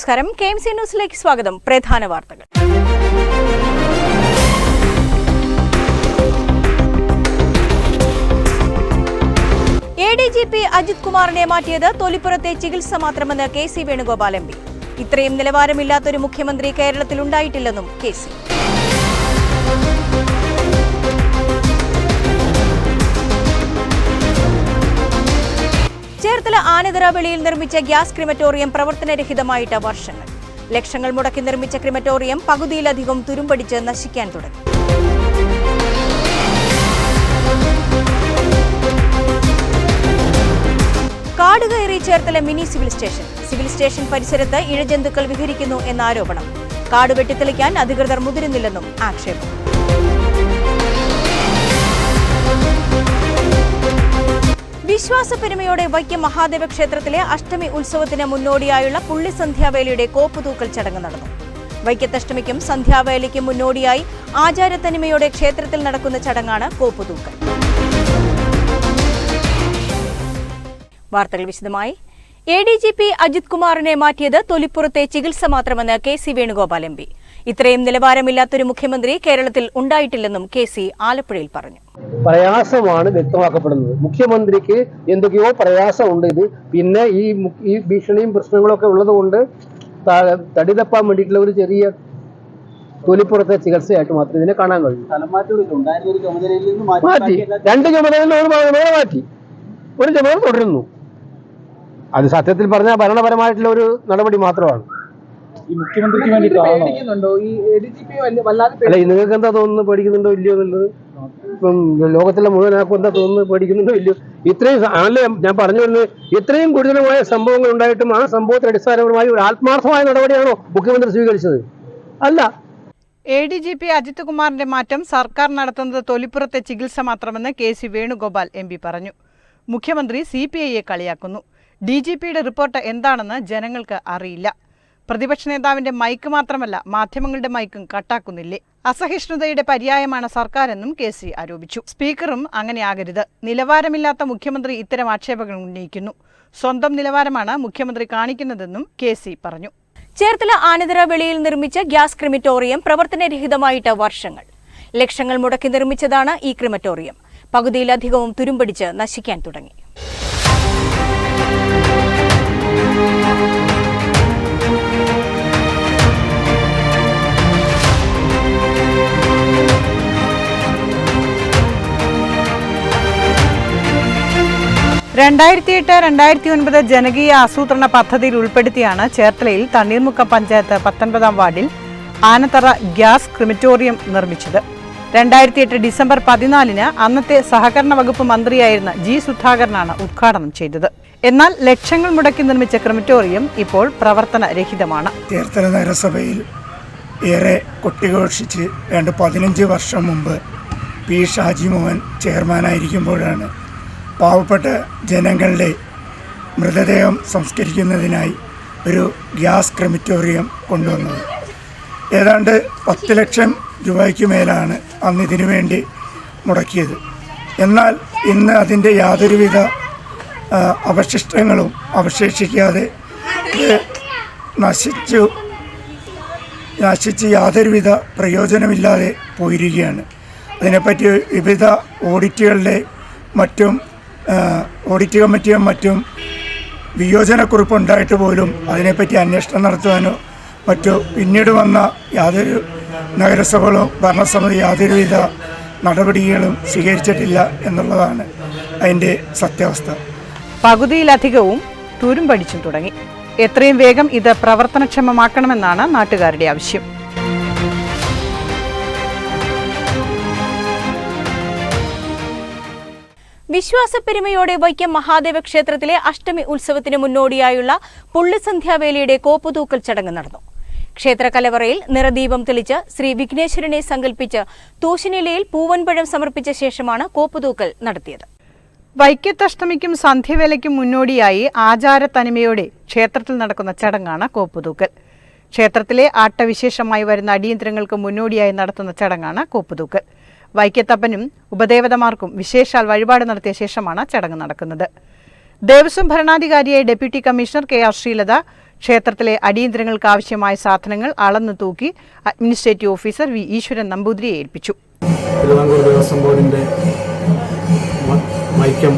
നമസ്കാരം. K M C ന്യൂസിലേക്ക് സ്വാഗതം. പ്രധാന വാർത്തകൾ. A D G P Ajith കുമാറിനെ മാറ്റിയത് തൊലിപ്പുറത്തെ ചികിത്സ മാത്രമെന്ന് K C Venugopal M P. ഇത്രയും നിലവാരമില്ലാത്തൊരു മുഖ്യമന്ത്രി കേരളത്തിൽ ഉണ്ടായിട്ടില്ലെന്നും കെ സി. ചേർത്തല ആനതറ വെളിയിൽ നിർമ്മിച്ച ഗ്യാസ് ക്രിമറ്റോറിയം പ്രവർത്തനരഹിതമായിട്ട് വർഷങ്ങൾ. ലക്ഷങ്ങൾ മുടക്കി നിർമ്മിച്ച ക്രിമറ്റോറിയം പകുതിയിലധികം തുരുമ്പടിച്ച് നശിക്കാൻ തുടങ്ങി. കാട് കയറി Cherthala mini civil station. Civil station പരിസരത്ത് ഇഴജന്തുക്കൾ വിഹരിക്കുന്നു എന്ന ആരോപണം കാട് വെട്ടിത്തെളിക്കാൻ അധികൃതർ മുതിരുന്നില്ലെന്നും ആക്ഷേപം. വിശ്വാസപ്പെരുമയോടെ വൈക്കം മഹാദേവ ക്ഷേത്രത്തിലെ അഷ്ടമി ഉത്സവത്തിന് മുന്നോടിയായുള്ള പുള്ളി സന്ധ്യാവേലയുടെ കോപ്പുതൂക്കൽ ചടങ്ങ് നടന്നു. വൈക്കത്തഷ്ടമിക്കും സന്ധ്യാവേലിക്കും മുന്നോടിയായി ആചാരത്തനിമയോടെ ക്ഷേത്രത്തിൽ നടക്കുന്ന ചടങ്ങാണ് കോപ്പുതൂക്കൽ. വാർത്തകൾ വിശദമായി A D G P Ajith കുമാറിനെ മാറ്റിയത് തൊലിപ്പുറത്തെ ചികിത്സ മാത്രമെന്ന് K C Venugopal M P. ഇത്രയും നിലവാരമില്ലാത്തൊരു മുഖ്യമന്ത്രി കേരളത്തിൽ ഉണ്ടായിട്ടില്ലെന്നും കെ സി ആലപ്പുഴയിൽ പറഞ്ഞു. പ്രയാസമാണ് വ്യക്തമാക്കപ്പെടുന്നത്. മുഖ്യമന്ത്രിക്ക് എന്തൊക്കെയോ പ്രയാസമുണ്ട് ഇത്. പിന്നെ ഈ ഈ ഭീഷണിയും പ്രശ്നങ്ങളൊക്കെ ഉള്ളതുകൊണ്ട് തടി തപ്പാൻ വേണ്ടിയിട്ടുള്ള ഒരു ചെറിയ തൊലിപ്പുറത്തെ ചികിത്സയായിട്ട് മാത്രം ഇതിനെ കാണാൻ കഴിയും. ഉണ്ടായിരുന്ന ഒരു ചുമതലയിൽ നിന്ന് മാറ്റി മാറ്റി. രണ്ട് ചുമതലകളിൽ ഒരു ചുമതല മാറ്റി. ഒരു ചുമതല തുടരുന്നു. അത് സത്യത്തിൽ പറഞ്ഞാൽ ഭരണപരമായിട്ടുള്ള ഒരു നടപടി മാത്രമാണ്. ഈ മുഖ്യമന്ത്രിക്ക് വേണ്ടിയിട്ടാണോ അല്ല നിങ്ങൾക്ക് എന്താ തോന്നുന്നു പേടിക്കുന്നുണ്ടോ? ഇല്ലയോ എന്നുള്ളത്? ഇപ്പം ലോകത്തിലെ മുഴുവൻ ആക്കും എന്താ തോന്നുന്നു പേടിക്കുന്നുണ്ടോ? ഇല്ലയോ? ഇത്രയും ആണല്ലേ ഞാൻ പറഞ്ഞു വരുന്നത്. ഇത്രയും ഗുരുതരമായ സംഭവങ്ങൾ ഉണ്ടായിട്ടും ആ സംഭവത്തിന് അടിസ്ഥാനപരമായി ഒരു ആത്മാർത്ഥമായ നടപടിയാണോ മുഖ്യമന്ത്രി സ്വീകരിച്ചത്? അല്ല. A D G P Ajith കുമാറിന്റെ മാറ്റം സർക്കാർ നടത്തുന്നത് തൊലിപ്പുറത്തെ ചികിത്സ മാത്രമെന്ന് K C Venugopal M P പറഞ്ഞു. മുഖ്യമന്ത്രി സി പി ഐയെ കളിയാക്കുന്നു. ഡി ജി പിയുടെ റിപ്പോർട്ട് എന്താണെന്ന് ജനങ്ങൾക്ക് അറിയില്ല. പ്രതിപക്ഷ നേതാവിന്റെ മൈക്ക് മാത്രമല്ല മാധ്യമങ്ങളുടെ മൈക്കും കട്ടാക്കുന്നില്ലേ? അസഹിഷ്ണുതയുടെ പര്യായമാണ് സർക്കാരെന്നും കെ സി ആരോപിച്ചു. സ്പീക്കറും അങ്ങനെയാകരുത്. നിലവാരമില്ലാത്ത മുഖ്യമന്ത്രി ഇത്തരം ആക്ഷേപങ്ങൾ ഉന്നയിക്കുന്നു. സ്വന്തം നിലവാരമാണ് മുഖ്യമന്ത്രി കാണിക്കുന്നതെന്നും കെ സി പറഞ്ഞു. ചേർത്തല ആനതറ വെളിയിൽ നിർമ്മിച്ച ഗ്യാസ് ക്രിമിറ്റോറിയം പ്രവർത്തനരഹിതമായിട്ട് വർഷങ്ങൾ. ലക്ഷങ്ങൾ മുടക്കി നിർമ്മിച്ചതാണ് ഈ ക്രിമറ്റോറിയം. പകുതിയിലധികവും തുരുമ്പടിച്ച് നശിക്കാൻ തുടങ്ങി. രണ്ടായിരത്തി എട്ട് രണ്ടായിരത്തി ഒൻപത് ജനകീയ ആസൂത്രണ പദ്ധതിയിൽ ഉൾപ്പെടുത്തിയാണ് ചേർത്തലയിൽ തണ്ണീർമുക്ക പഞ്ചായത്ത് പത്തൊൻപതാം വാർഡിൽ ആനത്തറ ഗ്യാസ് ക്രിമിറ്റോറിയം നിർമ്മിച്ചത്. രണ്ടായിരത്തി എട്ട് ഡിസംബർ പതിനാലിന് അന്നത്തെ സഹകരണ വകുപ്പ് മന്ത്രിയായിരുന്ന ജി സുധാകരനാണ് ഉദ്ഘാടനം ചെയ്തത്. എന്നാൽ ലക്ഷങ്ങൾ മുടക്കി നിർമ്മിച്ച ക്രിമിറ്റോറിയം ഇപ്പോൾ പ്രവർത്തനരഹിതമാണ്. ചേർത്തല നഗരസഭയിൽ ഏറെ കൊട്ടിഘോഷിച്ച് രണ്ട് പതിനഞ്ച് വർഷം മുമ്പ് പി ഷാജി മോഹൻ ചെയർമാനായിരിക്കുമ്പോഴാണ് പാവപ്പെട്ട ജനങ്ങളുടെ മൃതദേഹം സംസ്കരിക്കുന്നതിനായി ഒരു ഗ്യാസ് ക്രമറ്റോറിയം കൊണ്ടുവന്നത്. ഏതാണ്ട് പത്ത് ലക്ഷം രൂപയ്ക്ക് മേലാണ് അന്ന് ഇതിനു വേണ്ടി മുടക്കിയത്. എന്നാൽ ഇന്ന് അതിന്റെ യാതൊരുവിധ അവശിഷ്ടങ്ങളും അവശേഷിക്കാതെ നശിച്ചു നശിച്ച് യാതൊരുവിധ പ്രയോജനമില്ലാതെ പോയിരിക്കുകയാണ്. അതിനെപ്പറ്റി വിവിധ ഓഡിറ്റുകളുടെ മറ്റും ഓഡിറ്റ് കമ്മിറ്റിയും മറ്റും വിയോജനക്കുറിപ്പ് ഉണ്ടായിട്ട് പോലും അതിനെപ്പറ്റി അന്വേഷണം നടത്തുവാനോ മറ്റോ പിന്നീട് വന്ന യാതൊരു നഗരസഭകളോ ഭരണസമിതി യാതൊരുവിധ നടപടികളും സ്വീകരിച്ചിട്ടില്ല എന്നുള്ളതാണ് അതിന്റെ സത്യാവസ്ഥ. പകുതിയിലധികവും തുരുമ്പടിച്ചും തുടങ്ങി. എത്രയും വേഗം ഇത് പ്രവർത്തനക്ഷമമാക്കണമെന്നാണ് നാട്ടുകാരുടെ ആവശ്യം. വിശ്വാസപ്പെരുമയോടെ വൈക്കം മഹാദേവ ക്ഷേത്രത്തിലെ അഷ്ടമി ഉത്സവത്തിന് മുന്നോടിയായുള്ള പുള്ളിസന്ധ്യാവേലയുടെ കോപ്പുതൂക്കൽ ചടങ്ങ് നടന്നു. ക്ഷേത്ര കലവറയിൽ നിറദീപം തെളിച്ച് ശ്രീ വിഘ്നേശ്വരനെ സങ്കല്പിച്ച് തൂശനിലയിൽ പൂവൻപഴം സമർപ്പിച്ച ശേഷമാണ് കോപ്പുതൂക്കൽ നടത്തിയത്. വൈക്കത്തഷ്ടമിക്കും സന്ധ്യവേലയ്ക്കും മുന്നോടിയായി ആചാരത്തനിമയോടെ ക്ഷേത്രത്തിൽ നടക്കുന്ന ചടങ്ങാണ് കോപ്പുതൂക്കൽ. ക്ഷേത്രത്തിലെ ആട്ടവിശേഷമായി വരുന്ന അടിയന്തരങ്ങൾക്ക് മുന്നോടിയായി നടത്തുന്ന ചടങ്ങാണ് കോപ്പുതൂക്കൽ. വൈക്കത്തപ്പനും ഉപദേവതമാർക്കും വിശേഷാൽ വഴിപാട് നടത്തിയ ശേഷമാണ് ചടങ്ങ് നടക്കുന്നത്. ദേവസ്വം ഭരണാധികാരിയായ deputy commissioner K R Sreelatha ക്ഷേത്രത്തിലെ അടിയന്തരങ്ങൾക്ക് ആവശ്യമായ സാധനങ്ങൾ അളന്നു തൂക്കി അഡ്മിനിസ്ട്രേറ്റീവ് ഓഫീസർ വി ഈശ്വരൻ നമ്പൂതിരിയെ ഏൽപ്പിച്ചു. തിരുവിതാംകൂർ ദേവസ്വം ബോർഡിന്റെ വ- വൈക്കം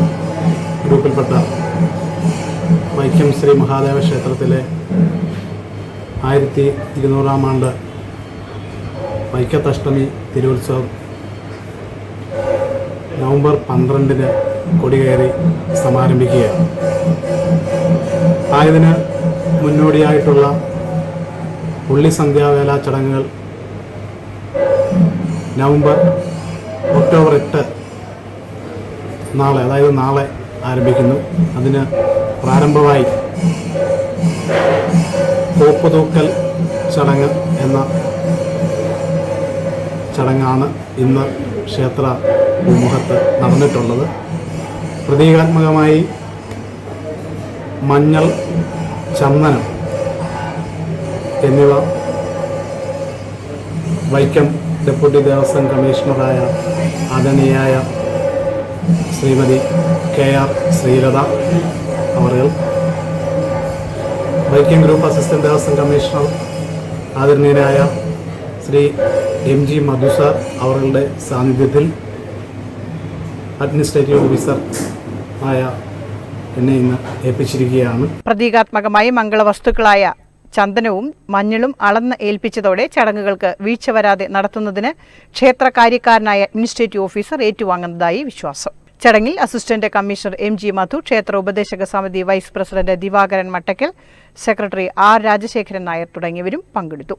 ഗ്രൂപ്പിൽപ്പെട്ട വൈക്കം ശ്രീ മഹാദേവ ക്ഷേത്രത്തിലെ ആയിരത്തി ഇരുന്നൂറാം ആണ്ട് വൈക്കത്തഷ്ടമി തിരുവുത്സവം നവംബർ പന്ത്രണ്ടിന് കൊടികയറി സമാരംഭിക്കുകയാണ്. ആയതിന് മുന്നോടിയായിട്ടുള്ള ഉള്ളി സന്ധ്യാവേല ചടങ്ങുകൾ നവംബർ ഒക്ടോബർ എട്ട് നാളെ അതായത് നാളെ ആരംഭിക്കുന്നു. അതിന് പ്രാരംഭമായി കോപ്പുതൂക്കൽ ചടങ്ങ് എന്ന ചടങ്ങാണ് ഇന്ന് ക്ഷേത്ര ഭൂമുഖത്ത് നടന്നിട്ടുള്ളത്. പ്രതീകാത്മകമായി മഞ്ഞൾ ചന്ദനം എന്നിവ വൈക്കം ഡെപ്യൂട്ടി ദേവസ്വം കമ്മീഷണറായ ആദരണീയായ ശ്രീമതി കെ ആർ ശ്രീലത അവർ biking group assistant Devaswom commissioner ആദരണീയനായ Shri M G Madhu sir സാന്നിധ്യത്തിൽ അഡ്മിനിസ്ട്രേറ്റീവ് ഓഫീസർ ആയ എന്നെ ഇന്ന് ഏൽപ്പിച്ചിരിക്കുകയാണ്. പ്രതീകാത്മകമായി മംഗളവസ്തുക്കളായ ചന്ദനവും മഞ്ഞളും അളന്ന് ഏൽപ്പിച്ചതോടെ ചടങ്ങുകൾക്ക് വീഴ്ച വരാതെ നടത്തുന്നതിന് ക്ഷേത്ര കാര്യക്കാരനായ അഡ്മിനിസ്ട്രേറ്റീവ് ഓഫീസർ ഏറ്റുവാങ്ങുന്നതായി വിശ്വാസം. ചടങ്ങിൽ assistant commissioner M G Madhu ക്ഷേത്ര ഉപദേശക സമിതി vice president Divakaran Mattakkal secretary R Rajasekharan Nair തുടങ്ങിയവരും പങ്കെടുത്തു.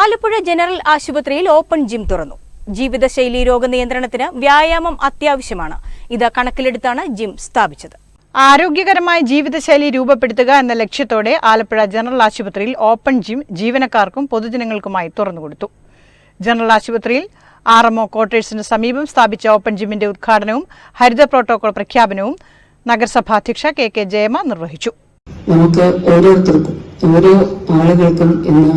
ആലപ്പുഴ ജനറൽ ആശുപത്രിയിൽ ഓപ്പൺ ജിം തുറന്നു. ജീവിതശൈലി രോഗനിയന്ത്രണത്തിന് വ്യായാമം അത്യാവശ്യമാണ്. ഇത് കണക്കിലെടുത്താണ് ജിം സ്ഥാപിച്ചത്. ആരോഗ്യകരമായ ജീവിതശൈലി രൂപപ്പെടുത്തുക എന്ന ലക്ഷ്യത്തോടെ ആലപ്പുഴ ജനറൽ ആശുപത്രിയിൽ ഓപ്പൺ ജിം ജീവനക്കാർക്കും പൊതുജനങ്ങൾക്കുമായി തുറന്നുകൊടുത്തു. ജനറൽ ആശുപത്രിയിൽ ആർ എംഒ ക്വാർട്ടേഴ്സിന് സമീപം സ്ഥാപിച്ച ഓപ്പൺ ജിമ്മിന്റെ ഉദ്ഘാടനവും ഹരിത പ്രോട്ടോകോൾ പ്രഖ്യാപനവും നഗരസഭാ അധ്യക്ഷ കെ കെ ജയമ നിർവഹിച്ചു. നമുക്ക് ഓരോരുത്തർക്കും ഓരോ ആളുകൾക്കും ഇന്ന്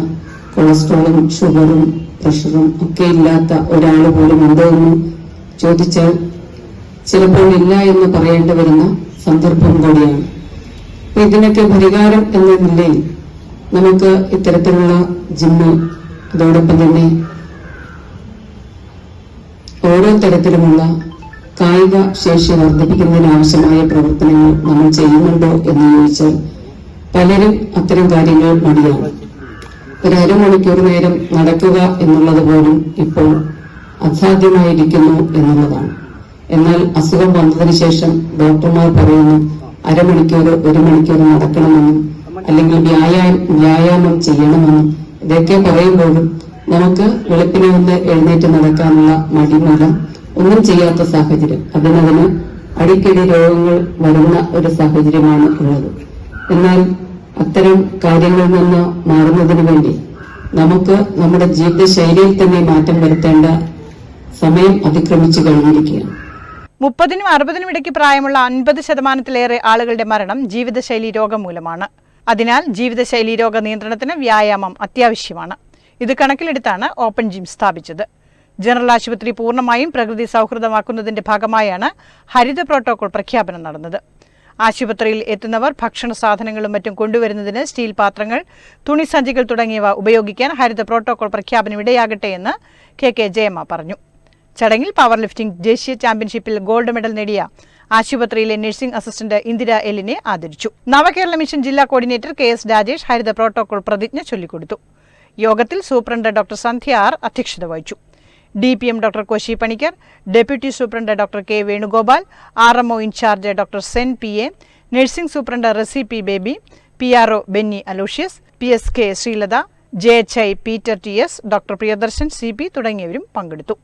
കൊളസ്ട്രോളും ഷുഗറും പ്രഷറും ഒക്കെ ഇല്ലാത്ത ഒരാൾ പോലും ഉണ്ടോ എന്ന് ചോദിച്ചാൽ ചിലപ്പോൾ ഇല്ല എന്ന് പറയേണ്ടി വരുന്ന സന്ദർഭം കൂടിയാണ്. ഇതിനൊക്കെ പരിഹാരം എന്ന നിലയിൽ നമുക്ക് ഇത്തരത്തിലുള്ള ജിമ്മ് അതോടൊപ്പം തന്നെ ഓരോ തരത്തിലുമുള്ള കായിക ശേഷി വർദ്ധിപ്പിക്കുന്നതിനാവശ്യമായ പ്രവർത്തനങ്ങൾ നമ്മൾ ചെയ്യുന്നുണ്ടോ എന്ന് ചോദിച്ചാൽ പലരും അത്തരം കാര്യങ്ങൾ മടിയാണ്. ഒരു അരമണിക്കൂർ നേരം നടക്കുക എന്നുള്ളത് പോലും ഇപ്പോൾ അസാധ്യമായിരിക്കുന്നു എന്നുള്ളതാണ്. എന്നാൽ അസുഖം വന്നതിന് ശേഷം ഡോക്ടർമാർ പറയുന്നു അരമണിക്കൂർ ഒരു മണിക്കൂർ നടക്കണമെന്നും അല്ലെങ്കിൽ വ്യായാമം വ്യായാമം ചെയ്യണമെന്നും. ഇതൊക്കെ പറയുമ്പോഴും നമുക്ക് വെളുപ്പിനെ ഒന്ന് എഴുന്നേറ്റ് നടക്കാനുള്ള മടി മൂലം ഒന്നും ചെയ്യാത്ത സാഹചര്യം. അതിനതിന് അടിക്കടി രോഗങ്ങൾ വരുന്ന ഒരു സാഹചര്യമാണ് ഉള്ളത്. എന്നാൽ അത്തരം കാര്യങ്ങളിൽ നിന്ന് മാറുന്നതിന് വേണ്ടി നമുക്ക് നമ്മുടെ ജീവിതശൈലിയിൽ തന്നെ മാറ്റം വരുത്തേണ്ട സമയം അതിക്രമിച്ചു കഴിഞ്ഞിരിക്കുകയാണ്. മുപ്പതിനും അറുപതിനും ഇടയ്ക്ക് പ്രായമുള്ള അൻപത് ശതമാനത്തിലേറെ ആളുകളുടെ മരണം ജീവിതശൈലി രോഗം മൂലമാണ് അതിനാൽ ജീവിതശൈലി രോഗ നിയന്ത്രണത്തിന് വ്യായാമം അത്യാവശ്യമാണ്. ഇത് കണക്കിലെടുത്താണ് ഓപ്പൺ ജിം സ്ഥാപിച്ചത്. ജനറൽ ആശുപത്രി പൂർണമായും പ്രകൃതി സൗഹൃദമാക്കുന്നതിന്റെ ഭാഗമായാണ് ഹരിത പ്രോട്ടോകോൾ പ്രഖ്യാപനം നടന്നത്. ആശുപത്രിയിൽ എത്തുന്നവർ ഭക്ഷണ സാധനങ്ങളും മറ്റും കൊണ്ടുവരുന്നതിന് സ്റ്റീൽ പാത്രങ്ങൾ തുണിസഞ്ചികൾ തുടങ്ങിയവ ഉപയോഗിക്കാൻ ഹരിത പ്രോട്ടോകോൾ പ്രഖ്യാപനം ഇടയാകട്ടെ എന്ന് കെ കെ ജയമ്മ പറഞ്ഞു. ചടങ്ങിൽ പവർ ലിഫ്റ്റിംഗ് ദേശീയ ചാമ്പ്യൻഷിപ്പിൽ ഗോൾഡ് മെഡൽ നേടിയ ആശുപത്രിയിലെ നഴ്സിംഗ് അസിസ്റ്റന്റ് ഇന്ദിര എല്ലിനെ ആദരിച്ചു. നവകേരള മിഷൻ ജില്ലാ കോർഡിനേറ്റർ കെ എസ് രാജേഷ് ഹരിത പ്രോട്ടോകോൾ പ്രതിജ്ഞ ചൊല്ലിക്കൊടുത്തു. യോഗത്തിൽ സൂപ്രണ്ട് ഡോക്ടർ സന്ധ്യ ആർ അധ്യക്ഷത വഹിച്ചു. D P M doctor Koshy Panicker deputy superintendent doctor K Venugopal R M O in charge doctor Sen P A nursing superintendent Resi P Baby P R O Benny Aloysius P S K Sreelatha J H I Peter T S doctor Priyadarshan C P തുടങ്ങിയവരും പങ്കെടുത്തു.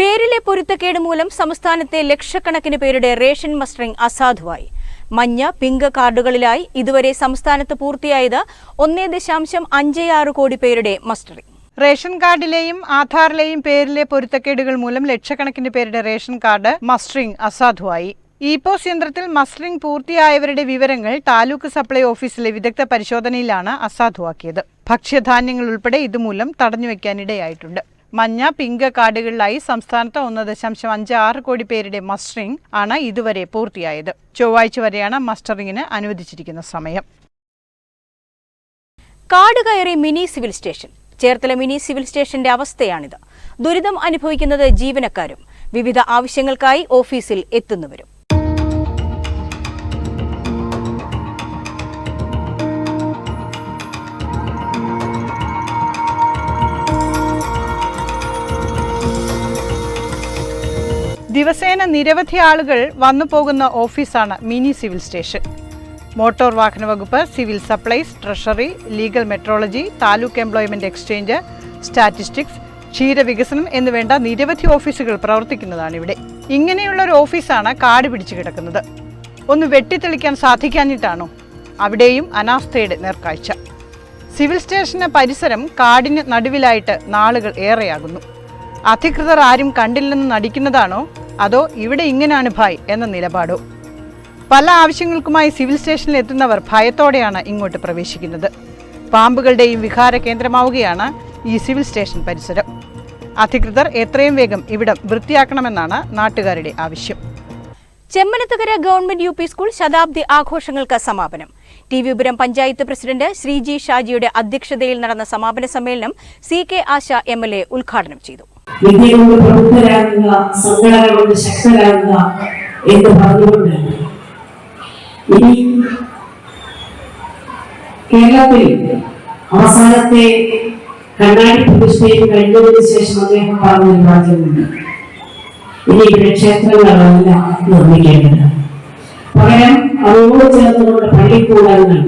പേരിലെ പൊരുത്തക്കേട് മൂലം സംസ്ഥാനത്തെ ലക്ഷക്കണക്കിന് പേരുടെ ration mustering അസാധുവായി. മഞ്ഞ pink കാർഡുകളിലായി ഇതുവരെ സംസ്ഥാനത്ത് പൂർത്തിയായത് ഒന്നേ ദശാംശം അഞ്ച് ആറ് കോടി പേരുടെ മസ്റ്ററിംഗ്. റേഷൻ കാർഡിലെയും ആധാറിലെയും പേരിലെ പൊരുത്തക്കേടുകൾ മൂലം ലക്ഷക്കണക്കിന് പേരുടെ റേഷൻ കാർഡ് മസ്റ്ററിംഗ് അസാധുവായി. ഇപോസ് പോസ് യന്ത്രത്തിൽ മസ്റ്ററിംഗ് പൂർത്തിയായവരുടെ വിവരങ്ങൾ താലൂക്ക് സപ്ലൈ ഓഫീസിലെ വിദഗ്ധ പരിശോധനയിലാണ് അസാധുവാക്കിയത്. ഭക്ഷ്യധാന്യങ്ങൾ ഉൾപ്പെടെ ഇതുമൂലം തടഞ്ഞുവെക്കാനിടയായിട്ടുണ്ട്. മഞ്ഞ പിങ്ക് കാർഡുകളിലായി സംസ്ഥാനത്ത് ഒന്ന് ദശാംശം അഞ്ച് ആറ് കോടി പേരുടെ മസ്റ്ററിംഗ് ആണ് ഇതുവരെ പൂർത്തിയായത്. ചൊവ്വാഴ്ച വരെയാണ് മസ്റ്ററിംഗിന് അനുവദിച്ചിരിക്കുന്ന സമയം. കാട് കയറി mini civil station. Cherthala mini civil സ്റ്റേഷന്റെ അവസ്ഥയാണിത്. ദുരിതം അനുഭവിക്കുന്നത് ജീവനക്കാരും വിവിധ ആവശ്യങ്ങൾക്കായി ഓഫീസിൽ എത്തുന്നവരും. ദിവസേന നിരവധി ആളുകൾ വന്നു പോകുന്ന ഓഫീസാണ് മിനി സിവിൽ സ്റ്റേഷൻ. മോട്ടോർ വാഹന വകുപ്പ് civil supplies treasury legal metrology taluk employment exchange statistics ക്ഷീരവികസനം എന്നുവേണ്ട നിരവധി ഓഫീസുകൾ പ്രവർത്തിക്കുന്നതാണ് ഇവിടെ. ഇങ്ങനെയുള്ള ഒരു ഓഫീസാണ് കാട് പിടിച്ചു കിടക്കുന്നത്. ഒന്ന് വെട്ടിത്തെളിക്കാൻ സാധിക്കാഞ്ഞിട്ടാണോ? അവിടെയും അനാസ്ഥയുടെ നേർക്കാഴ്ച. സിവിൽ സ്റ്റേഷന് പരിസരം കാടിന് നടുവിലായിട്ട് നാളുകൾ ഏറെയാകുന്നു. അധികൃതർ ആരും കണ്ടില്ലെന്ന് നടിക്കുന്നതാണോ? അതോ ഇവിടെ ഇങ്ങനെയാണ് ഭായ് എന്ന നിലപാടോ? പല ആവശ്യങ്ങൾക്കുമായി സിവിൽ സ്റ്റേഷനിൽ എത്തുന്നവർ ഭയത്തോടെയാണ് ഇങ്ങോട്ട് പ്രവേശിക്കുന്നത്. പാമ്പുകളുടെയും വിഹാര കേന്ദ്രമാവുകയാണ് ഈ സിവിൽ സ്റ്റേഷൻ പരിസരം. അധികൃതർ എത്രയും വേഗം ഇവിടം വൃത്തിയാക്കണമെന്നാണ് നാട്ടുകാരുടെ ആവശ്യം. Chemmanathukara government U P school ശതാബ്ദി ആഘോഷങ്ങൾക്ക് സമാപനം. ടി വിപുരം പഞ്ചായത്ത് പ്രസിഡന്റ് ശ്രീജി ഷാജിയുടെ അധ്യക്ഷതയിൽ നടന്ന സമാപന സമ്മേളനം C K Asha M L A ഉദ്ഘാടനം ചെയ്തു. വിദ്യ കൊണ്ട് പ്രബുദ്ധരാകുക സംഘടന കൊണ്ട് ശക്തരാകുക എന്ന് പറഞ്ഞുകൊണ്ട് ഇനി കേരളത്തിൽ അവസാനത്തെ കണ്ണാടി പ്രതിഷ്ഠയും കഴിഞ്ഞതിന് ശേഷം അദ്ദേഹം പറഞ്ഞൊരു വാക്യമുണ്ട് ഇനി ഇവിടെ ക്ഷേത്രങ്ങളല്ല നിർമ്മിക്കേണ്ടത്. പകരം അതോട് ചേർന്നുകൊണ്ട് പള്ളിക്കൂടങ്ങൾ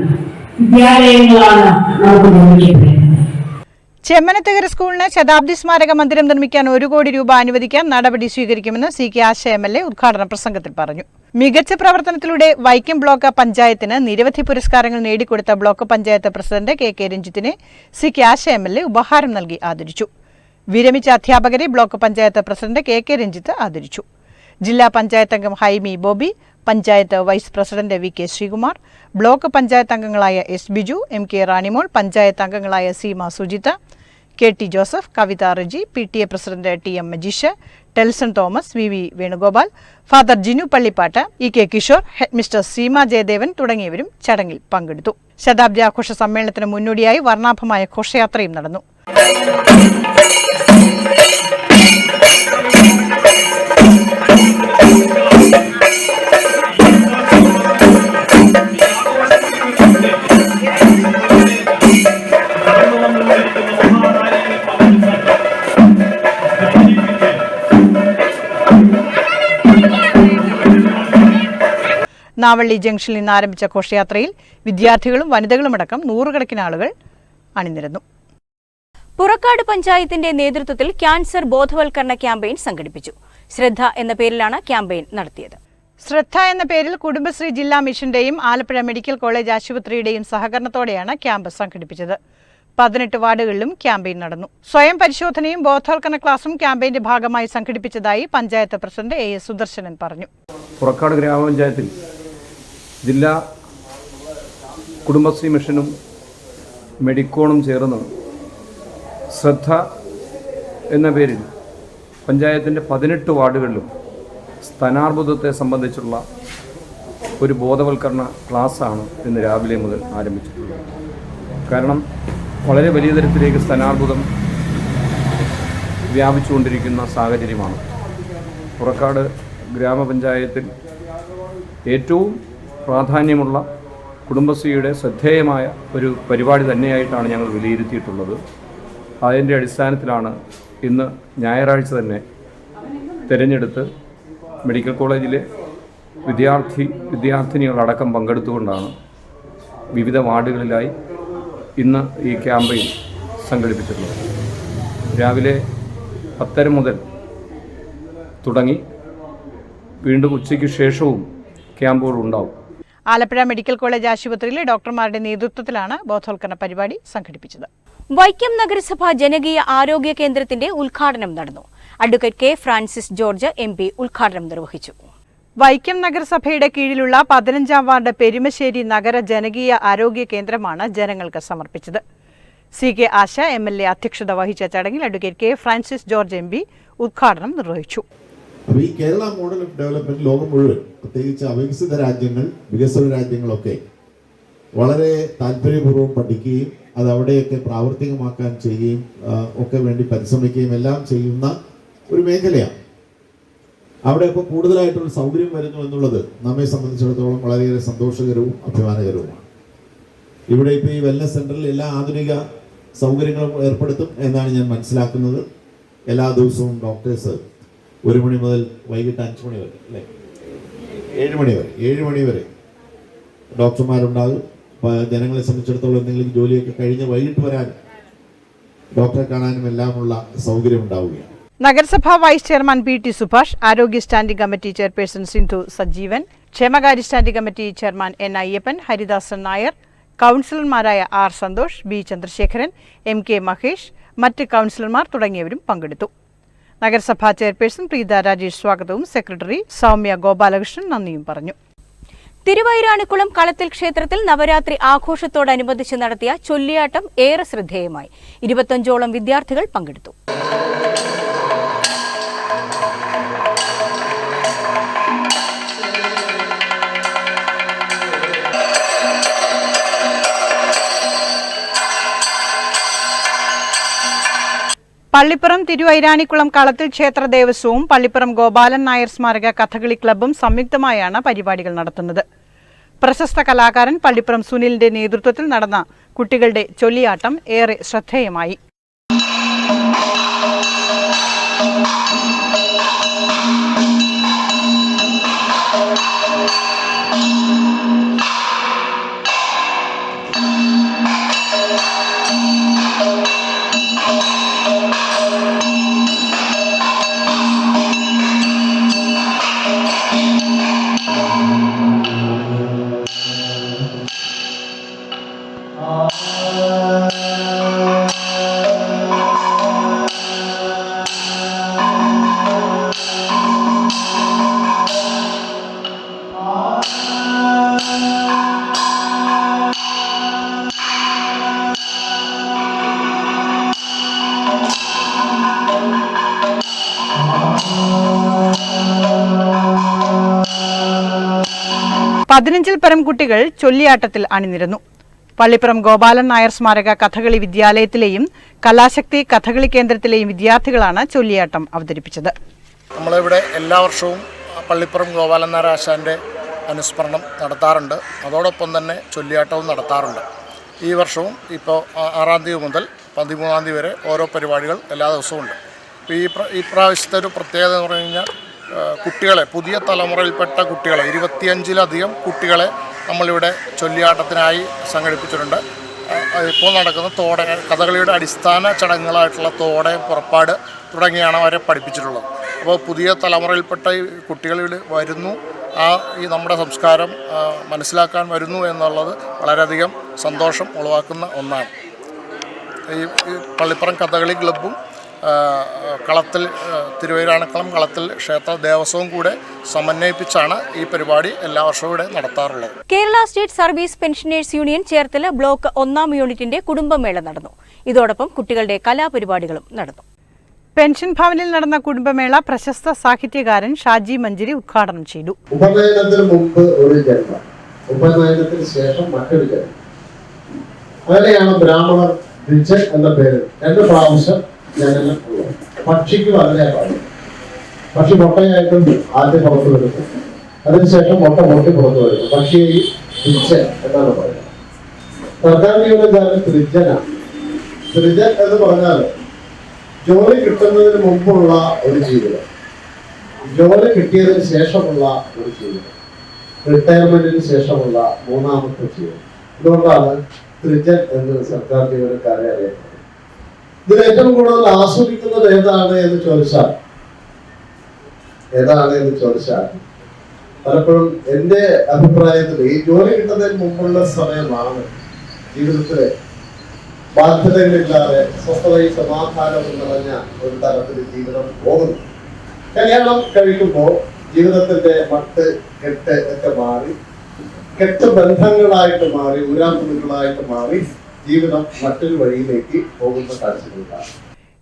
വിദ്യാലയങ്ങളാണ് നമുക്ക് നിർമ്മിക്കപ്പെടേണ്ടത് ചെമ്മനത്തുകര സ്കൂളിന് ശതാബ്ദി സ്മാരക മന്ദിരം നിർമ്മിക്കാൻ ഒരു കോടി രൂപ അനുവദിക്കാൻ നടപടി സ്വീകരിക്കുമെന്ന് C K Asha M L A ഉദ്ഘാടന പ്രസംഗത്തിൽ പറഞ്ഞു. മികച്ച പ്രവർത്തനത്തിലൂടെ വൈക്കം ബ്ലോക്ക് പഞ്ചായത്തിന് നിരവധി പുരസ്കാരങ്ങൾ നേടിക്കൊടുത്ത block panchayat president K K രഞ്ജിത്തിനെ C K Asha M L A ഉപഹാരം നൽകി ആദരിച്ചു. വിരമിച്ച അധ്യാപകരെ block panchayat president K K Ranjith ആദരിച്ചു. ജില്ലാ പഞ്ചായത്ത് അംഗം Haimi Bobby panchayat vice president V K Sreekumar block panchayat അംഗങ്ങളായ S Biju M K Ranimol panchayat അംഗങ്ങളായ Seema Sujitha K T Joseph Kavitha Reji P T A president T M Majeesh Telson Thomas V V Venugopal father Jinu Pallippattu E K Kishore headmistress Seema Jayadevan തുടങ്ങിയവരും ചടങ്ങിൽ പങ്കെടുത്തു. ശതാബ്ദി ആഘോഷ സമ്മേളനത്തിന് മുന്നോടിയായി വർണാഭമായ ഘോഷയാത്രയും നടന്നു. നാവള്ളി ജംഗ്ഷനിൽ നിന്ന് ആരംഭിച്ച ഘോഷയാത്രയിൽ വിദ്യാർത്ഥികളും വനിതകളുമടക്കം നൂറുകണക്കിന് ആളുകൾ അണിനിരന്നു. പുറക്കാട് പഞ്ചായത്തിന്റെ നേതൃത്വത്തിൽ ക്യാൻസർ ബോധവൽക്കരണ ക്യാമ്പയിൻ സംഘടിപ്പിച്ചു. ശ്രദ്ധ എന്ന പേരിലാണ് ക്യാമ്പയിൻ നടത്തിയത്. ശ്രദ്ധ എന്ന പേരിൽ കുടുംബശ്രീ ജില്ലാ മിഷന്റെയും ആലപ്പുഴ മെഡിക്കൽ കോളേജ് ആശുപത്രിയുടെയും സഹകരണത്തോടെയാണ് ക്യാമ്പ് സംഘടിപ്പിച്ചത്. പതിനെട്ട് വാർഡുകളിലും ക്യാമ്പയിൻ നടന്നു. സ്വയം പരിശോധനയും ബോധവൽക്കരണ ക്ലാസും ക്യാമ്പയിന്റെ ഭാഗമായി സംഘടിപ്പിച്ചതായി panchayat president A S Sudarsanan പറഞ്ഞു. പുറക്കാട് ഗ്രാമപഞ്ചായത്തിൽ ജില്ലാ കുടുംബശ്രീ മിഷനും മെഡിക്കോണും ചേർന്ന് ശ്രദ്ധ എന്ന പേരിൽ പഞ്ചായത്തിന്റെ പതിനെട്ട് വാർഡുകളിലും സ്ഥാനാർബുദത്തെ സംബന്ധിച്ചുള്ള ഒരു ബോധവൽക്കരണ ക്ലാസ്സാണ് ഇന്ന് രാവിലെ മുതൽ ആരംഭിച്ചിട്ടുള്ളത്. കാരണം വളരെ വലിയ തരത്തിലേക്ക് സ്ഥാനാർബുദം വ്യാപിച്ചുകൊണ്ടിരിക്കുന്ന സാഹചര്യമാണ്. പുറക്കാട് ഗ്രാമപഞ്ചായത്തിൽ ഏറ്റവും പ്രാധാന്യമുള്ള കുടുംബശ്രീയുടെ ശ്രദ്ധേയമായ ഒരു പരിപാടി തന്നെയായിട്ടാണ് ഞങ്ങൾ വിലയിരുത്തിയിട്ടുള്ളത്. അതിന്റെ അടിസ്ഥാനത്തിലാണ് ഇന്ന് ഞായറാഴ്ച തന്നെ തിരഞ്ഞെടുത്ത് മെഡിക്കൽ കോളേജിലെ വിദ്യാർത്ഥി വിദ്യാർത്ഥിനികളടക്കം പങ്കെടുത്തുകൊണ്ടാണ് വിവിധ വാർഡുകളിലായി ഇന്ന് ഈ ക്യാമ്പയിൻ സംഘടിപ്പിച്ചിട്ടുള്ളത്. രാവിലെ പത്തര മുതൽ തുടങ്ങി വീണ്ടും ഉച്ചയ്ക്ക് ശേഷവും ക്യാമ്പുകൾ ഉണ്ടാവും. ആലപ്പുഴ മെഡിക്കൽ കോളേജ് ആശുപത്രിയിലെ ഡോക്ടർമാരുടെ നേതൃത്വത്തിലാണ് ബോധവൽക്കരണ പരിപാടി സംഘടിപ്പിച്ചത്. വൈക്കം നഗരസഭ ജനകീയ ആരോഗ്യ കേന്ദ്രത്തിന്റെ ഉദ്ഘാടനം നടന്നു. Advocate K Francis George M P ഉദ്ഘാടനം നിർവഹിച്ചു. വൈക്കം നഗരസഭയുടെ കീഴിലുള്ള പതിനഞ്ചാം വാർഡ് പെരുമശ്ശേരി നഗര ജനകീയ ആരോഗ്യ കേന്ദ്രമാണ് ജനങ്ങൾക്ക് സമർപ്പിച്ചത്. C K Asha M L A അധ്യക്ഷത വഹിച്ച ചടങ്ങിൽ advocate K Francis George M P ഉദ്ഘാടനം നിർവഹിച്ചു. അപ്പോൾ ഈ കേരള മോഡൽ ഓഫ് ഡെവലപ്മെന്റ് ലോകം മുഴുവൻ പ്രത്യേകിച്ച് അവികസിത രാജ്യങ്ങൾ വികസന രാജ്യങ്ങളൊക്കെ വളരെ താല്പര്യപൂർവം പഠിക്കുകയും അത് അവിടെയൊക്കെ പ്രാവർത്തികമാക്കാൻ ചെയ്യുകയും ഒക്കെ വേണ്ടി പരിശ്രമിക്കുകയും എല്ലാം ചെയ്യുന്ന ഒരു മേഖലയാണ്. അവിടെ ഇപ്പോൾ കൂടുതലായിട്ടൊരു സൗകര്യം വരുന്നു എന്നുള്ളത് നമ്മെ സംബന്ധിച്ചിടത്തോളം വളരെയേറെ സന്തോഷകരവും അഭിമാനകരവുമാണ്. ഇവിടെ ഇപ്പോൾ ഈ വെൽനസ് സെന്ററിൽ എല്ലാ ആധുനിക സൗകര്യങ്ങളും ഏർപ്പെടുത്തും എന്നാണ് ഞാൻ മനസ്സിലാക്കുന്നത്. എല്ലാ ദിവസവും ഡോക്ടേഴ്സ് ഒരു മണി മുതൽ വൈകിട്ട് അഞ്ച് മണി വരെ അല്ലേ? ഏഴ് മണി വരെ ഏഴ് മണി വരെ. ഡോക്ടർമാരുണ്ടാകും. ജനങ്ങളെ സംബന്ധിച്ചിടത്തോളം എന്തെങ്കിലും ജോലിയൊക്കെ കഴിഞ്ഞ് വൈകിട്ട് വരാനും ഡോക്ടറെ കാണാനും എല്ലാമുള്ള സൗകര്യം ഉണ്ടാവുകയാണ്. നഗരസഭാ vice chairman P T Subhash ആരോഗ്യ standing committee chairperson Sindhu Sajeevan ക്ഷേമകാര്യ standing committee chairman N Ayyappan Haridasan Nair കൗൺസിലർമാരായ R Santhosh B Chandrasekharan M K Mahesh മറ്റ് കൗൺസിലർമാർ തുടങ്ങിയവരും പങ്കെടുത്തു. നഗരസഭാ ചെയർപേഴ്സൺ പ്രീത രാജേഷ് സ്വാഗതവും. സെക്രട്ടറി സൗമ്യ ഗോപാലകൃഷ്ണൻ നന്ദിയും പറഞ്ഞു. തിരുവൈരാണിക്കുളം കളത്തിൽ ക്ഷേത്രത്തിൽ നവരാത്രി ആഘോഷത്തോടനുബന്ധിച്ച് നടത്തിയ ചൊല്ലിയാട്ടം ഏറെ ശ്രദ്ധേയമായി. ഇരുപത്തഞ്ചോളം വിദ്യാർത്ഥികൾ പങ്കെടുത്തു. പള്ളിപ്പുറം തിരുവൈരാണിക്കുളം കളത്തിൽ ക്ഷേത്ര ദേവസ്വവും പള്ളിപ്പുറം ഗോപാലൻ നായർ സ്മാരക കഥകളി ക്ലബ്ബും സംയുക്തമായാണ് പരിപാടികൾ നടത്തുന്നത്. പ്രശസ്ത കലാകാരൻ പള്ളിപ്പുറം സുനിലിന്റെ നേതൃത്വത്തിൽ നടന്ന കുട്ടികളുടെ ചൊല്ലിയാട്ടം ഏറെ ശ്രദ്ധേയമായി. പതിനഞ്ചിൽ പരം കുട്ടികൾ ചൊല്ലിയാട്ടത്തിൽ അണിനിരന്നു. പള്ളിപ്പുറം ഗോപാലൻ നായർ സ്മാരക കഥകളി വിദ്യാലയത്തിലെയും കലാശക്തി കഥകളി കേന്ദ്രത്തിലെയും വിദ്യാർത്ഥികളാണ് ചൊല്ലിയാട്ടം അവതരിപ്പിച്ചത്. നമ്മളിവിടെ എല്ലാ വർഷവും പള്ളിപ്പുറം ഗോപാലൻ നായർ ആശാന്റെ അനുസ്മരണം നടത്താറുണ്ട്. അതോടൊപ്പം തന്നെ ചൊല്ലിയാട്ടവും നടത്താറുണ്ട്. ഈ വർഷവും ഇപ്പോൾ ആറാം തീയതി മുതൽ പതിമൂന്നാം തീയതി വരെ ഓരോ പരിപാടികൾ എല്ലാ ദിവസവും ഉണ്ട്. ഈ പ്ര ഈ പ്രാവശ്യത്തെ ഒരു പ്രത്യേകത എന്ന് പറഞ്ഞു കഴിഞ്ഞാൽ കുട്ടികളെ പുതിയ തലമുറയിൽപ്പെട്ട കുട്ടികളെ ഇരുപത്തിയഞ്ചിലധികം കുട്ടികളെ നമ്മളിവിടെ ചൊല്ലിയാട്ടത്തിനായി സംഘടിപ്പിച്ചിട്ടുണ്ട്. ഇപ്പോൾ നടക്കുന്ന തോട കഥകളിയുടെ അടിസ്ഥാന ചടങ്ങുകളായിട്ടുള്ള തോടെ പുറപ്പാട് തുടങ്ങിയാണ് അവരെ പഠിപ്പിച്ചിട്ടുള്ളത്. അപ്പോൾ പുതിയ തലമുറയിൽപ്പെട്ട ഈ കുട്ടികളിൽ വരുന്നു. ആ ഈ നമ്മുടെ സംസ്കാരം മനസ്സിലാക്കാൻ വരുന്നു എന്നുള്ളത് വളരെയധികം സന്തോഷം ഉളവാക്കുന്ന ഒന്നാണ്. ഈ പള്ളിപ്പുറം കഥകളി ക്ലബ്ബും കളത്തിൽ തിരുവൈരാണക്കളം കളത്തിൽ ക്ഷേത്ര ദേവസ്വവും കൂടെ സമന്വയിപ്പിച്ചാണ് ഈ പരിപാടി എല്ലാ വർഷവും ഇവിടെ നടത്താറുള്ളത്. Kerala state service pensioners union Cherthala block ഒന്നാം യൂണിറ്റിന്റെ കുടുംബമേള നടന്നു. ഇതോടൊപ്പം കുട്ടികളുടെ കലാപരിപാടികളും നടന്നു. പെൻഷൻ ഭവനിൽ നടന്ന കുടുംബമേള പ്രശസ്ത സാഹിത്യകാരൻ ഷാജി മഞ്ജരി ഉദ്ഘാടനം ചെയ്തു. ഉപനയനത്തിന് മുമ്പ് ഒരു ജന്മം. ഉപനയനത്തിന് ശേഷം മറ്റൊരു ജന്മം. അങ്ങനെയാണ് ബ്രാഹ്മണർ ദ്വിജൻ എന്ന പേര്. രണ്ട് പ്രാവശ്യം ഉള്ളത് പക്ഷിക്ക് വളരെ പക്ഷി മുട്ടയായിട്ടും ആദ്യം പുറത്തു വരുന്നു. അതിനുശേഷം മുട്ട മുട്ടി പുറത്തു വരുന്നു. പക്ഷിയെ ദ്വിജൻ എന്നാണ് പറയുന്നത്. സർക്കാർ ജാതി ത്രിജനാണ് ത്രിജൻ എന്ന് പറഞ്ഞാൽ ജോലി കിട്ടുന്നതിന് മുമ്പുള്ള ഒരു ജീവിതം. ജോലി കിട്ടിയതിന് ശേഷമുള്ള ഒരു ജീവിതം. റിട്ടയർമെന്റിന് ശേഷമുള്ള മൂന്നാമത്തെ ജീവിതം. ഇതുകൊണ്ടാണ് ത്രിജൻ എന്ന് സർക്കാർ ജീവനക്കാരെ അറിയപ്പെടുന്നത് ഇതിൽ ഏറ്റവും കൂടുതൽ ആസ്വദിക്കുന്നത് ഏതാണ് എന്ന് ചോദിച്ചാൽ ഏതാണ് എന്ന് ചോദിച്ചാൽ പലപ്പോഴും എന്റെ അഭിപ്രായത്തിൽ ഈ ജോലി കിട്ടുന്നതിന് മുമ്പുള്ള സമയമാണ് ജീവിതത്തിലെ ബാധ്യതകളില്ലാതെ സ്വസ്ഥതയും സമാധാനവും നിറഞ്ഞ ഒരു തലത്തിൽ ജീവിതം പോകുന്നു. കല്യാണം കഴിക്കുമ്പോൾ ജീവിതത്തിന്റെ മട്ട് കെട്ട് ഒക്കെ മാറി കെട്ട് ബന്ധങ്ങളായിട്ട് മാറി ഊരാമ്പുകളായിട്ട് മാറി ജീവിതം മറ്റൊരു വഴിയിലേക്ക് പോകുന്ന കാഴ്ചകളുണ്ടാകും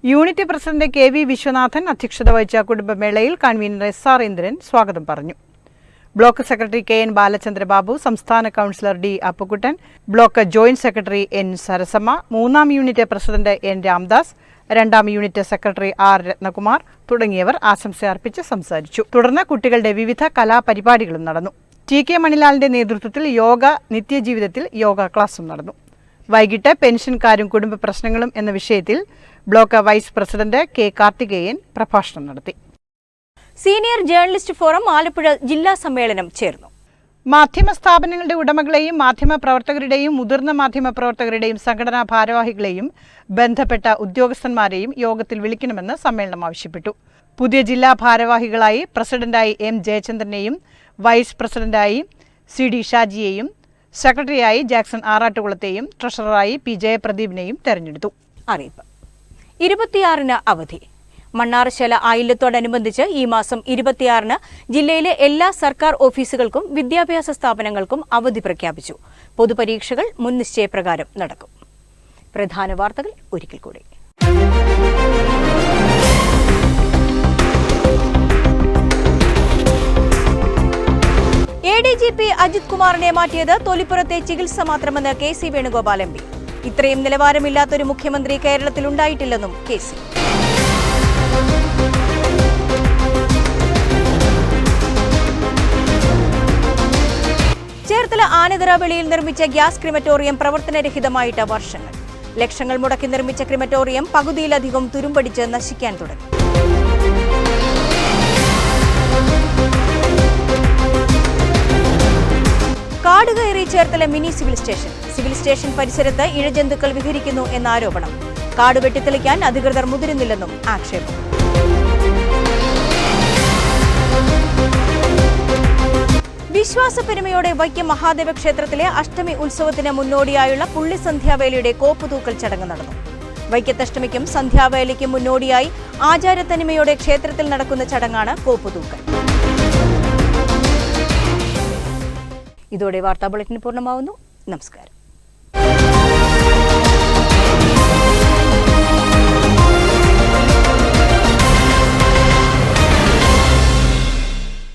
unit president K V Viswanathan അധ്യക്ഷത വഹിച്ച കുടുംബമേളയിൽ കൺവീനർ എസ് ആർ ഇന്ദ്രൻ സ്വാഗതം പറഞ്ഞു. Block secretary K N Balachandrababu സംസ്ഥാന councillor D Appukuttan block joint secretary N Sarasamma മൂന്നാം യൂണിറ്റ് പ്രസിഡന്റ് എൻ രാംദാസ് രണ്ടാം യൂണിറ്റ് സെക്രട്ടറി ആർ രത്നകുമാർ തുടങ്ങിയവർ ആശംസ അർപ്പിച്ച് സംസാരിച്ചു. തുടർന്ന് കുട്ടികളുടെ വിവിധ കലാപരിപാടികളും നടന്നു. ടി കെ മണിലാലിന്റെ നേതൃത്വത്തിൽ യോഗ നിത്യജീവിതത്തിൽ യോഗ ക്ലാസും നടന്നു. വൈകിട്ട് പെൻഷൻകാരും കുടുംബ പ്രശ്നങ്ങളും എന്ന വിഷയത്തിൽ block vice president K Karthikeyan പ്രഭാഷണം നടത്തി. സീനിയർ ജേർണലിസ്റ്റ് ഫോറം ആലപ്പുഴ ജില്ലാ സമ്മേളനം ചേർന്നു. മാധ്യമ സ്ഥാപനങ്ങളുടെ ഉടമകളെയും മാധ്യമ പ്രവർത്തകരുടെയും മുതിർന്ന മാധ്യമ പ്രവർത്തകരുടെയും സംഘടനാ ഭാരവാഹികളെയും ബന്ധപ്പെട്ട ഉദ്യോഗസ്ഥന്മാരെയും യോഗത്തിൽ വിളിക്കണമെന്ന് സമ്മേളനം ആവശ്യപ്പെട്ടു. പുതിയ ജില്ലാ ഭാരവാഹികളായി പ്രസിഡന്റായി എം ജയചന്ദ്രനെയും വൈസ് പ്രസിഡന്റായി സി ഡി ഷാജിയെയും സെക്രട്ടറിയായി ജാക്സൺ ആറാട്ടുകുളത്തെയും ട്രഷററായി പി ജയപ്രദീപിനെയും തെരഞ്ഞെടുത്തു. അറിയിപ്പ്. ഇരുപത്തിയാറിന് അവധി. മണ്ണാറശാല ആയില്യത്തോടനുബന്ധിച്ച് ഈ മാസം ഇരുപത്തിയാറിന് ജില്ലയിലെ എല്ലാ സർക്കാർ ഓഫീസുകൾക്കും വിദ്യാഭ്യാസ സ്ഥാപനങ്ങൾക്കും അവധി പ്രഖ്യാപിച്ചു. പൊതുപരീക്ഷകൾ മുൻനിശ്ചയപ്രകാരം നടക്കും. പ്രധാന വാർത്തകൾ ഒരിക്കൽ കൂടി. A D G P Ajith കുമാറിനെ മാറ്റിയത് തൊലിപ്പുറത്തെ ചികിത്സ മാത്രമെന്ന് K C Venugopal M P. ഇത്രയും നിലവാരമില്ലാത്തൊരു മുഖ്യമന്ത്രി കേരളത്തിൽ ഉണ്ടായിട്ടില്ലെന്നും കെ സി. ചേർത്തല ആനതറ വെളിയിൽ നിർമ്മിച്ച ഗ്യാസ് ക്രിമറ്റോറിയം പ്രവർത്തനരഹിതമായിട്ട് വർഷങ്ങൾ. ലക്ഷങ്ങൾ മുടക്കി നിർമ്മിച്ച ക്രിമറ്റോറിയം പകുതിയിലധികം തുരുമ്പടിച്ച് നശിക്കാൻ തുടങ്ങി. കാട് കയറി Cherthala mini civil station. Civil station പരിസരത്ത് ഇഴജന്തുക്കൾ വിഹരിക്കുന്നു എന്ന ആരോപണം കാട് വെട്ടിത്തെളിക്കാൻ അധികൃതർ മുതിരുന്നില്ലെന്നും ആക്ഷേപം. വിശ്വാസപ്പെരുമയോടെ വൈക്കം മഹാദേവ ക്ഷേത്രത്തിലെ അഷ്ടമി ഉത്സവത്തിന് മുന്നോടിയായുള്ള പുള്ളി സന്ധ്യാവേലിയുടെ കോപ്പുതൂക്കൽ ചടങ്ങ് നടന്നു. വൈക്കത്തഷ്ടമിക്കും സന്ധ്യാവേലിക്കും മുന്നോടിയായി ആചാരത്തനിമയോടെ ക്ഷേത്രത്തിൽ നടക്കുന്ന ചടങ്ങാണ് കോപ്പുതൂക്കൽ ഇതോടെ വാർത്താ ബുള്ളറ്റിൻ പൂർണമാവുന്നു. നമസ്കാരം.